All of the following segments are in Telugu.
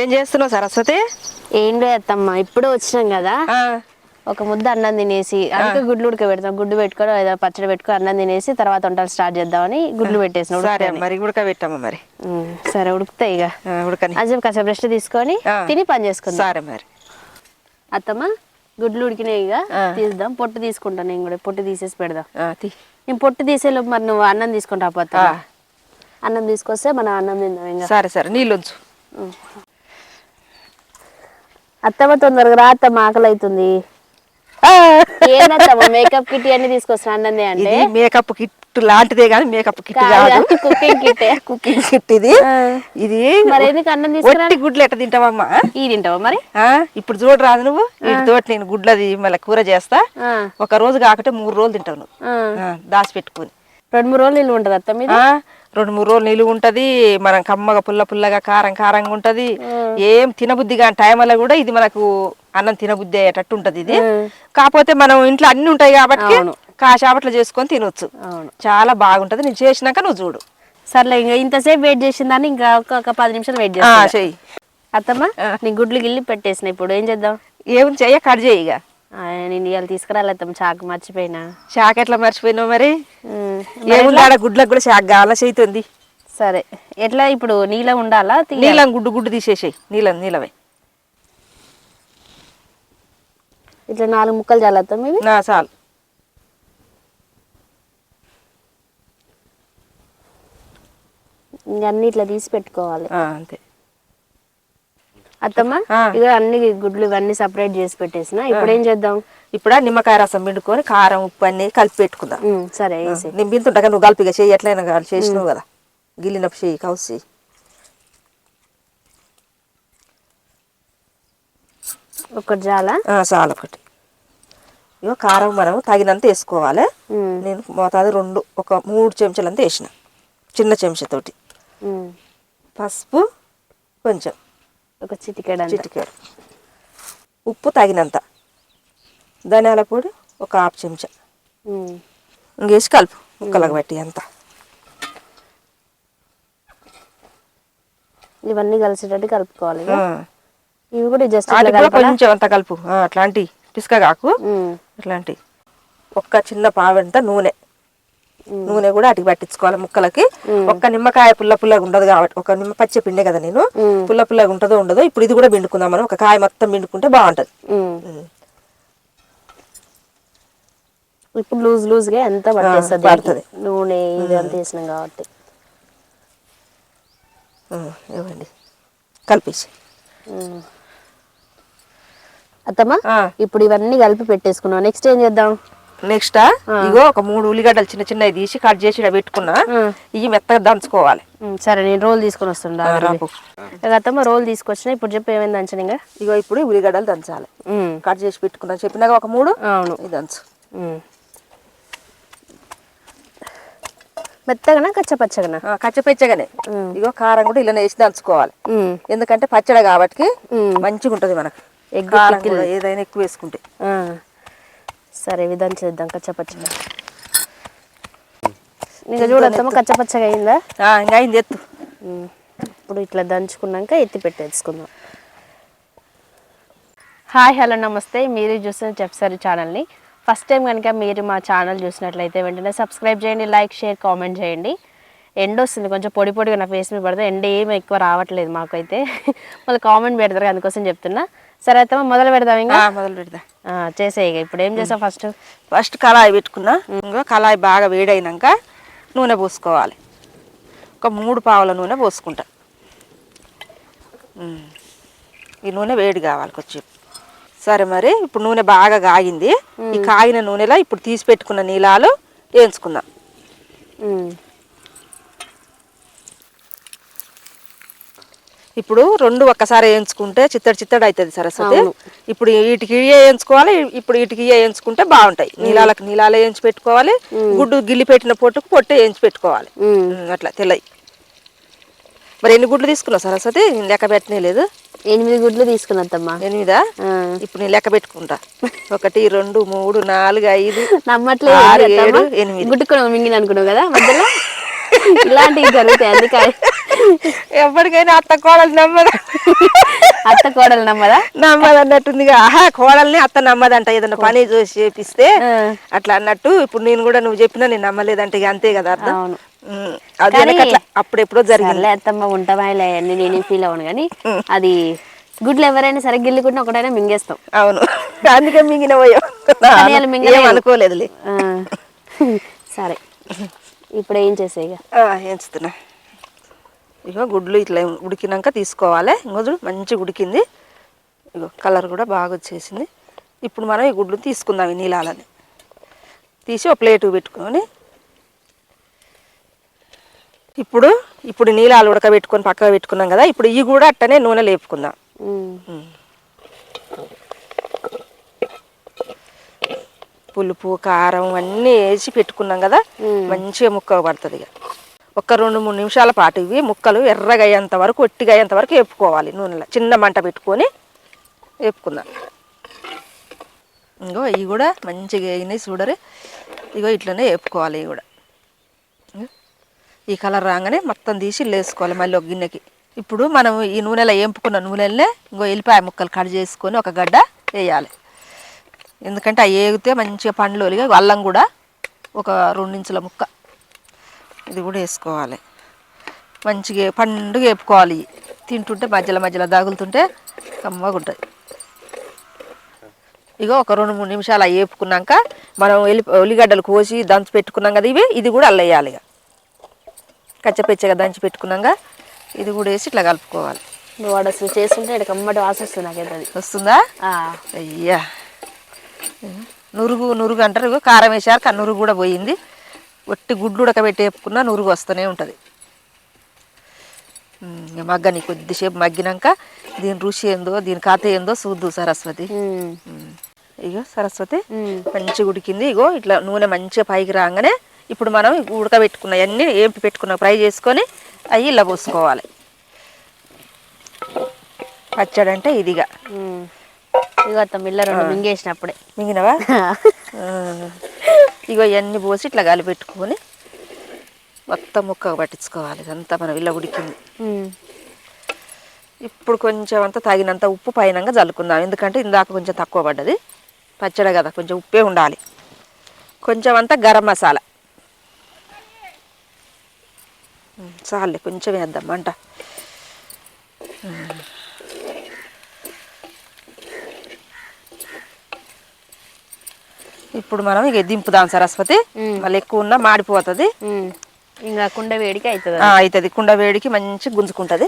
ఏం చేస్తున్నావు సరస్వతి? ఏం లేదు అత్తమ్మ ఇప్పుడు వచ్చినాం కదా. ఒక ముద్ద అన్నం తినేసి అందుకే గుడ్లు ఉడక పెడతాం గుడ్డు పెట్టుకొని ఏదో పచ్చడి పెట్టుకొని అన్నం తినేసి తర్వాత వంటలు స్టార్ట్ చేద్దామని గుడ్లు పెట్టేసిన సరే. మరి మరి. సరే ఉడుకుతాయి ఇక. ఉడకని. అజం కాసేపు రెస్ట్ తీసుకొని. తిని పని చేసుకుందాం. సరే మరి. అత్తమ్మ గుడ్లు ఉడికినాయి ఇక. తీద్దాం. పొట్టు తీసుకుంటాను నేను కూడా. పొట్టు తీసేసి పెడదాం. నేను పొట్టు తీసేలోపు మరి నువ్వు అన్నం తీసుకుంటా పోతా. అన్నం తీసుకొస్తే మనం అన్నం తిందాం ఇంకా. సరే సరే. నీళ్ళు అత్తమ్మ తొందరగా రా అత్తమ్మ ఆకలి అవుతుంది మేకప్ కిట్ అన్ని తీసుకొస్తాను అన్నదే అంటే? ఇది మేకప్ కిట్ లాంటిదే కానీ మేకప్ కిట్ కాదు, కాదు. Cooking kit. కుకింగ్ కిట్ ఇది. ఇది మరి ఎందుకు అన్నం తీసుకురా ఒట్టి గుడ్లు ఎట్ట తింటావమ్మా? ఈ తింటావా మరి? ఆ, ఇప్పుడు చూడు రాదు నువ్వు. వీటితోటి నేను గుడ్లది మళ్ళీ కూర చేస్తా. ఆ, ఒక రోజు కాకపోతే మూడు రోజులు తింటావు నువ్వు. ఆ. దాచి పెట్టుకుని రెండు మూడు రోజులు నిల్వ ఉంటుంది అత్త మీద ఆ, రెండు మూడు రోజులు నిలువ ఉంటది మనం కమ్మగా పుల్ల పుల్లగా కారం కారంగా ఉంటది. ఏం తినబుద్ధి కాని టైంలో కూడా ఇది మనకు అన్నం తినబుద్ధి అయ్యేటట్టు ఉంటది ఇది. కాకపోతే మనం ఇంట్లో అన్ని ఉంటాయి కాబట్టి. కాశాపట్లు చేసుకొని తినొచ్చు. చాలా బాగుంటది. నేను చేసినాక నువ్వు చూడు. సర్లే ఇంకా ఇంతసేపు వెయిట్ చేసిందని ఇంకా ఒక పది నిమిషాలు వెయిట్ చేస్తా చెయ్యి. అత్తమ్మ నీ గుడ్లు గిల్లి పెట్టేసిన ఇప్పుడు. ఏం చేద్దాం? ఏం చెయ్య కట్ చేయి ఇక ఆ, నేను ఇవాళ తీసుకురాలేత్తమ్మ చాకు మర్చిపోయినా. షాక్ ఎట్లా మర్చిపోయినావు మరి? ఏముంది ఆడ గుడ్లకు కూడా షాక్ కావాలా చేతుంది సరే. ఎట్లా ఇప్పుడు నీళ్ళ ఉండాలా? తీయాలా? నీలం గుడ్డు గుడ్డు తీసేసేయి. నీలం నీలమే. ఇట్లా నాలుగు ముక్కలు చల్లుతాం ఇవి నా చాలు. ఇంక అన్ని ఇట్లా తీసి పెట్టుకోవాలి. ఆ, అంతే. అత్తమ్మ. ఇక అన్ని గుడ్లు ఇవన్నీ సపరేట్ చేసి పెట్టేసిన. ఇప్పుడు ఏం చేద్దాం? ఇప్పుడు నిమ్మకాయ రసం పిండుకొని కారం ఉప్పు అన్ని కలిపి పెట్టుకుందాం. సరే నేను బింతుంటా నువ్వు కలిపిగా చెయ్యి ఎట్లయినా కాదు చేసినావు కదా. గిల్లినప్పుడు చెయ్యి కౌసి చెయ్యి. ఒకటి చాలా చాలు ఒకటి ఇగో కారం మనం తగినంత వేసుకోవాలి. నేను మోతాదు రెండు ఒక మూడు చెంచాలంత వేసిన. చిన్న చెంచాతోటి. పసుపు కొంచెం. ఒక చిటికెడ చిటికెడు. ఉప్పు తగినంత. ధనియాల పొడి ఒక హాఫ్ చెంచా. ఇంకేసి కలుపు. ముక్కలకు పట్టి అంత. ఇవన్నీ కలిసేటట్టు కలుపుకోవాలి. ఇవి కూడా జస్ట్ కొంచెం అంత కలుపు. అట్లాంటి. పిసుక కాకు. అట్లాంటి. ఒక్క చిన్న పావంత నూనె. నూనె కూడా అటుకి పట్టించుకోవాలి ముక్కలకి. ఒక్క నిమ్మకాయ పుల్ల పుల్లగా ఉండదు కాబట్టి ఒక నిమ్మ పచ్చి పిండే కదా నేను. పుల్ల పుల్లగా ఉంటుందో ఉండదో ఇప్పుడు ఇది కూడా పిండుకుందాం మనం. ఒక కాయ మొత్తం పిండుకుంటే బాగుంటది. ఇప్పుడు లూజ్ లూజ్గా ఎంత పడుతది. నూనె ఇది అంత వేసినాం కాబట్టి. ఇవ్వండి. కలిపేసి. అత్తమ్మ. ఇప్పుడు ఇవన్నీ కలిపి పెట్టేసుకున్నాం నెక్స్ట్ ఏం చేద్దాం? నెక్స్ట్ ఇగో ఒక మూడు ఉల్లిగడ్డలు చిన్న చిన్నవి తీసి కట్ చేసి పెట్టుకున్నా ఇవి మెత్తగా దంచుకోవాలి. సరే నేను రోల్ తీసుకొని వస్తుండా రోల్. తీసుకొచ్చిన ఇప్పుడు చెప్పి ఏమైంది అంచనా ఇంకా? ఇగో ఇప్పుడు ఉల్లిగడ్డలు దంచాలి. కట్ చేసి పెట్టుకున్నా. చెప్పినాక ఒక మూడు? అవును. ఇది దంచు. మెత్తగనా కచ్చపచ్చగనా? కచ్చపెచ్చగానే. ఇగో కారం కూడా ఇలా వేసి దంచుకోవాలి. ఎందుకంటే పచ్చడి కాబట్టి. మంచిగా ఉంటుంది మనకు. ఎగ్ ఏదైనా ఎక్కువ వేసుకుంటే. సరే విధానం చేద్దాం. కచ్చపచ్చగా. ఇంకా చూడత్తమ్మ కచ్చపచ్చగా అయిందా? ఆ, ఇంకా అయింది ఎత్తు. ఇప్పుడు ఇట్లా దంచుకున్నాక ఎత్తి పెట్టేసుకుందాం. హాయ్ హలో నమస్తే. మీరు చూస్తున్న చెప్సారి ఛానల్ని. ఫస్ట్ టైం కనుక మీరు మా ఛానల్ చూసినట్లయితే వెంటనే సబ్స్క్రైబ్ చేయండి లైక్ షేర్ కామెంట్ చేయండి. ఎండ వస్తుంది కొంచెం పొడి పొడిగా నా ఫేస్ మీద పడితే ఎండ ఏమి ఎక్కువ రావట్లేదు మాకైతే. మళ్ళీ కామెంట్ పెడతారు అందుకోసం చెప్తున్నా. సరే అయితే మొదలు పెడదాం ఇంకా? మొదలు పెడదా. ఇక. ఇప్పుడు ఏం చేసాం ఫస్ట్ ఫస్ట్ కళాయి పెట్టుకున్నా. ఇంకా కళాయి బాగా వేడైనాక నూనె పోసుకోవాలి. ఒక మూడు పావుల నూనె పోసుకుంటా. ఈ నూనె వేడి కావాలి కొంచెం. సరే మరి ఇప్పుడు నూనె బాగా కాగింది. ఈ కాగిన నూనెలో ఇప్పుడు తీసి పెట్టుకున్న నీలాలు వేయించుకుందాం. ఇప్పుడు రెండు ఒక్కసారి వేయించుకుంటే చిత్తడి చిత్తడి అవుతుంది సరస్వతి ఇప్పుడు వీటికి ఇయ్య వేయించుకోవాలి ఇప్పుడు వీటికి ఇయ్య వేయించుకుంటే బాగుంటాయి. నీలాలకు నీలాలు వేయించి పెట్టుకోవాలి గుడ్డు గిల్లి పెట్టిన పొట్టుకు పొట్టు వేయించి పెట్టుకోవాలి. అట్లా తెల్లయి. మరి ఎన్ని గుడ్లు తీసుకున్నావు సరస్వతి నేను లెక్క పెట్టనే లేదు. ఎనిమిది గుడ్లు తీసుకున్నత్తమ్మా. ఎనిమిదా. ఇప్పుడు నేను లెక్క పెట్టుకుంటా. ఒకటి రెండు మూడు నాలుగు ఐదు నమ్మట్లేదు? ఎనిమిది. గుట్టుకున్నావు మింగిన అనుకున్నావు కదా మధ్యలో? ఇలాంటివి జరుగుతాయి అందుకని. ఎప్పటికైనా అత్త కోడలు నమ్మదు? అత్త కోడలు నమ్మదా? నమ్మదు అన్నట్టుంది ఆహా కోడల్ని అత్త నమ్మదంట. ఏదైనా పని చూసి చేపిస్తే. అట్లా అన్నట్టు ఇప్పుడు నేను కూడా నువ్వు చెప్పినా నేను నమ్మలేదంటే ఇక అంతే కదా అర్థం? అవును. అది కానీ- వెనక అట్లా అప్పుడెప్పుడో జరిగింది. సర్లే అత్తమ్మ ఉంటామాయిలే అని నేనేం ఫీల్ అవ్వను కానీ అది గుడ్లు ఎవరైనా సరే గిల్లుకుంటే ఒకటైనా మింగేస్తాం. అవును. అందుకే మింగిన పోయా. కానీ వాళ్ళు మింగలేదు. ఏం అనుకోలేదులే. ఆ, సరే. ఇప్పుడు ఏం చేసే ఇక? ఆ, ఎంచుతున్నా ఇగో గుడ్లు ఇట్లా ఉడికినాక తీసుకోవాలి. ఇంకో చూడు మంచిగా ఉడికింది. ఇగో కలర్ కూడా బాగా వచ్చేసింది. ఇప్పుడు మనం ఈ గుడ్లు తీసుకుందాం ఈ నీళ్ళని. తీసి ఒక ప్లేటు పెట్టుకొని. ఇప్పుడు ఇప్పుడు నీళ్ళాలు ఉడకబెట్టుకొని పక్కన పెట్టుకున్నాం కదా ఇప్పుడు ఇవి కూడా అట్టనే నూనె లేపుకుందాం. పులుపు కారం అన్నీ వేసి పెట్టుకున్నాం కదా. మంచిగా ముక్క పడుతుంది ఇక. ఒక రెండు మూడు నిమిషాల పాటు ఇవి ముక్కలు ఎర్రగా అయ్యేంత వరకు ఒట్టిగా అయ్యేంత వరకు వేపుకోవాలి నూనెలో. చిన్న మంట పెట్టుకొని వేపుకుందాం. ఇంకో ఇవి కూడా మంచిగా వేగినాయి చూడరు. ఇగో ఇట్లనే వేపుకోవాలి ఇవి కూడా. ఈ కలర్ రాగానే మొత్తం తీసి వేసుకోవాలి మళ్ళీ ఒక గిన్నెకి. ఇప్పుడు మనం ఈ నూనెలో వేపుకున్న నూనెలనే ఇంకో ఎల్లిపాయ ముక్కలు కట్ చేసుకొని ఒక గడ్డ వేయాలి. ఎందుకంటే అవి వేగితే మంచిగా పండ్లు ఒలిగా అల్లం కూడా ఒక రెండు ఇంచుల ముక్క. ఇది కూడా వేసుకోవాలి. మంచిగా పండుగ వేపుకోవాలి. తింటుంటే మధ్యలో మధ్యలో దాగులుతుంటే కమ్మగా ఉంటుంది. ఇగో ఒక రెండు మూడు నిమిషాలు అవి వేపుకున్నాక మనం ఎల్లి ఉల్లిగడ్డలు కోసి దంచి పెట్టుకున్నాం కదా ఇవి ఇది కూడా అల్ల వేయాలి ఇక కచ్చపెచ్చగా దంచి పెట్టుకున్నాక ఇది కూడా వేసి ఇట్లా కలుపుకోవాలి. నువ్వు అసలు చేస్తుంటే ఇక్కడ కమ్మటి వాసన వస్తుంది నాకైతే అది. వస్తుందా? అయ్యా. నురుగు నురుగు అంటారు ఇగో కారం వేసారు కానీ నురుగు కూడా పోయింది ఒట్టి గుడ్లు ఉడకబెట్టి వేపుకున్నా నురుగు వస్తూనే ఉంటుంది మగ్గని కొద్దిసేపు మగ్గినాక దీని రుచి ఏందో దీని కథ ఏందో చూద్దు సరస్వతి. ఇగో సరస్వతి. మంచిగా ఉడికింది ఇగో ఇట్లా నూనె మంచిగా పైకి రాగానే ఇప్పుడు మనం ఉడకబెట్టుకున్నవన్నీ ఏంపి పెట్టుకున్న ఫ్రై చేసుకొని అవి ఇలా పోసుకోవాలి పచ్చడి అంటే ఇదిగా. ఇగో ఇల్ల రెండు మింగేసినప్పుడే. మిగినవా. ఇగో ఇవన్నీ పోసి ఇట్లా కలిపెట్టుకొని మొత్తం ముక్క పట్టించుకోవాలి. ఇదంతా మనం ఇలా ఉడికింది ఇప్పుడు కొంచెం అంతా తగినంత ఉప్పు పైనంగా చల్లుకుందాం ఎందుకంటే ఇందాక కొంచెం తక్కువ పడ్డది. పచ్చడి కదా కొంచెం ఉప్పే ఉండాలి. కొంచెం అంతా గరం మసాలా. చాలే కొంచెం వేద్దాం మంట. ఇప్పుడు మనం ఇక దింపుదాం సరస్వతి. మళ్ళీ ఎక్కువ ఉన్నా మాడిపోతుంది. ఇంకా కుండ వేడికి అవుతుంది అవుతుంది కుండ వేడికి మంచి గుంజుకుంటుంది.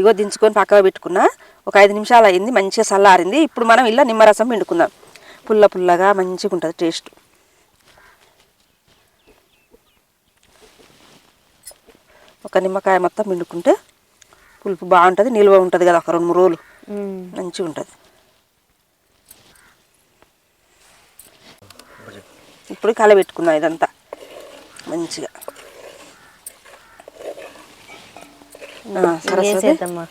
ఇగో దించుకొని పక్కకు పెట్టుకున్నా. ఒక ఐదు నిమిషాలు అయింది మంచిగా చల్లారింది. ఇప్పుడు మనం ఇలా నిమ్మరసం పిండుకుందాం. పుల్ల పుల్లగా మంచిగా ఉంటుంది టేస్ట్. ఒక నిమ్మకాయ మొత్తం పిండుకుంటే పులుపు బాగుంటుంది నిల్వ ఉంటుంది కదా ఒక రెండు మూడు రోజులు. మంచిగా ఉంటుంది ఇప్పుడు కలబెట్టుకుందాం ఇదంతా. మంచిగా. ఆ, ఏం సరస్వతి? చేద్దామా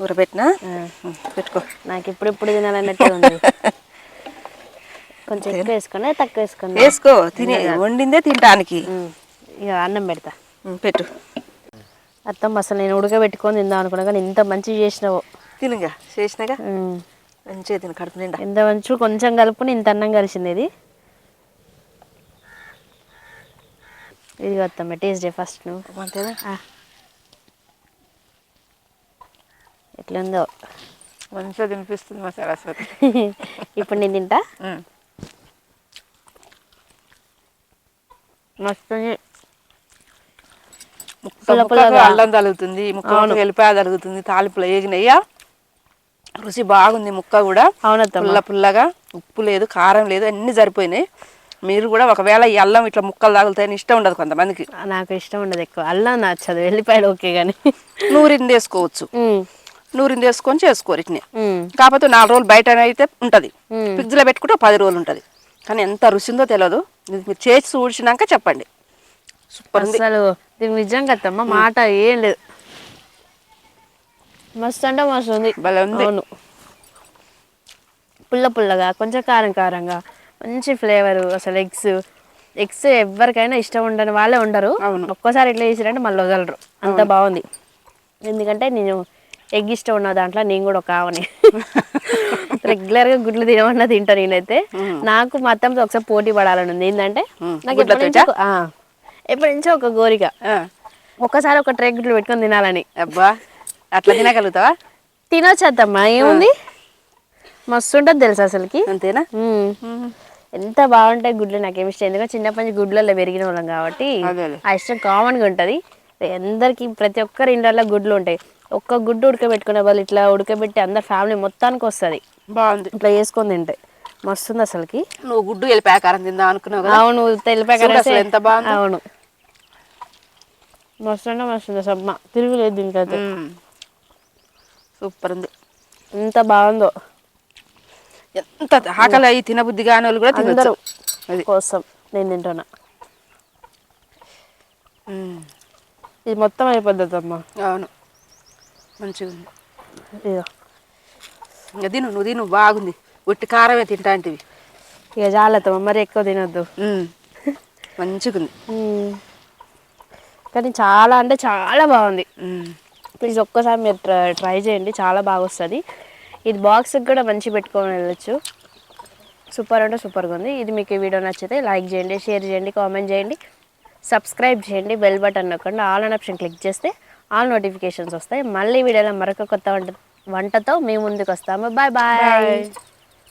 ఊరబెట్టినా? పెట్టుకో. నాకు ఇప్పుడు ఇప్పుడు తినాలన్నట్టే ఉంది. కొంచెం ఎక్కువ వేసుకున్నా తక్కువ వేసుకున్నా. వేసుకో తినే వండిందే తినటానికి. ఉమ్. ఇక అన్నం పెడతా. పెట్టు. అత్తమ్మ అసలు నేను ఉడకబెట్టుకొని తిందాం అనుకున్నా కానీ ఇంత మంచిగా చేసినావు. తినుగా చేసినాగా. మంచిగా తిను కడుపు నిండా. ఎంత మంచి కొంచెం కలుపుకుని ఇంత అన్నం కలిసింది ఇది. ఇది వస్తాం టేస్ట్ చే ఫస్ట్ నువ్వు. ఎట్లుందో. మంచిగా తినిపిస్తుంది మా సరస్వతి. ఇప్పుడు నేను తింటా. మస్తు. అల్లం తగులుతుంది ముక్క ఎల్లిపాయ తగులుతుంది తాలింపులో వేగినయ్యా రుచి బాగుంది ముక్క కూడా. అవునత్తమ్మ. పుల్ల పుల్లగా. ఉప్పు లేదు కారం లేదు అన్నీ సరిపోయినాయి. మీరు కూడా ఒకవేళ ఈ అల్లం ఇట్లా ముక్కలు తగులుతాయని ఇష్టం ఉండదు కొంతమందికి. నాకు ఇష్టం ఉండదు ఎక్కువ. అల్లం నచ్చదు వెళ్ళిపోయాడు ఓకే కానీ నూరింది వేసుకోవచ్చు. నూరింది వేసుకొని చేసుకోరు ఇట్నే. కాకపోతే నాలుగు రోజులు బయట అయితే ఉంటుంది. ఫ్రిడ్జ్లో పెట్టుకుంటే పది రోజులు ఉంటుంది. కానీ ఎంత రుచిందో తెలియదు ఇది మీరు చేసి చూసినాక చెప్పండి. సూపర్ అసలు దీనికి నిజంగా అత్తమ్మ మాట ఏం లేదు. మస్తు అంటే మస్తు ఉంది. భలే ఉంది. అవును. పుల్ల పుల్లగా కొంచెం కారం కారంగా. మంచి ఫ్లేవర్ అసలు ఎగ్స్. ఎగ్స్ ఎవరికైనా ఇష్టం ఉండని వాళ్ళే ఉండరు. ఒక్కసారి ఇట్లా చేసిరంటే మళ్ళీ వదలరు. అంత బాగుంది. ఎందుకంటే నేను ఎగ్ ఇష్టం ఉన్న దాంట్లో నేను కూడా ఒక ఆవని. రెగ్యులర్గా గుడ్లు తినమన్నా తింటా నేనైతే. నాకు మొత్తంతో ఒకసారి పోటీ పడాలని ఉంది. ఏంటంటే. నాకు ఎప్పటి? నుంచో ఒక- ఆ, ఒక్కసారి ఒక ట్రే గుడ్లు పెట్టుకొని తినాలని. అబ్బా అట్లా తినగలుగుతావా? తినొచ్చు అత్తమ్మా ఏముంది? మస్తు ఉంటుంది తెలుసు అసలుకి? అంతేనా. ఎంత బాగుంటాయి గుడ్లు నాకేమి ఇష్టం ఎందుకంటే చిన్నప్పటి నుంచి గుడ్లలో పెరిగిన వాళ్ళం కాబట్టి. ఆ ఇష్టం కామన్గా ఉంటుంది. అందరికి ప్రతి ఒక్కరి ఇండ్లలో గుడ్లు ఉంటాయి. ఒక్క గుడ్డు ఉడకబెట్టుకునే వాళ్ళు ఇట్లా ఉడకబెట్టి అందరు ఫ్యామిలీ మొత్తానికి వస్తుంది. బాగుంది. ఇట్లా చేసుకొని తింటే మస్తుంది అసలుకి. నువ్వు గుడ్డు వెళ్ళిపోయాకారం తిందాం అనుకున్నావు కదా? అవును అసలు ఎంత బాగుందో. అవును. మస్తు అంటే మస్తుంది సమ్మ తిరుగులేదు దీనికైతే. సూపర్ ఉంది. ఎంత బాగుందో. ఎంత ఆకలి అయ్యి తినబుద్ధి కాని వాళ్ళు కూడా అది. కోసం నేను తింటున్నా. ఇది మొత్తం అయిపోద్ది అమ్మ అవును. మంచిగా ఉంది. ఇక తిను నువ్వు తిను బాగుంది. ఉట్టి కారమే తింటాంటివి ఇక జాగ్రత్త మరి ఎక్కువ తినొద్దు. మంచిగా ఉంది. కానీ చాలా అంటే చాలా బాగుంది. ప్లీజ్ ఒక్కసారి మీరు ట్రై ట్రై చేయండి చాలా బాగా వస్తుంది. ఇది బాక్స్కి కూడా మంచి పెట్టుకొని వెళ్ళొచ్చు. సూపర్ అంటే సూపర్గా ఉంది. ఇది మీకు ఈ వీడియో నచ్చితే లైక్ చేయండి షేర్ చేయండి కామెంట్ చేయండి సబ్స్క్రైబ్ చేయండి బెల్ బటన్ నొక్కండి. ఆల్ అన్ ఆప్షన్ క్లిక్ చేస్తే ఆల్ నోటిఫికేషన్స్ వస్తాయి. మళ్ళీ వీడియోలో మరొక కొత్త వంట వంటతో మీ ముందుకు వస్తాము. Bye bye bye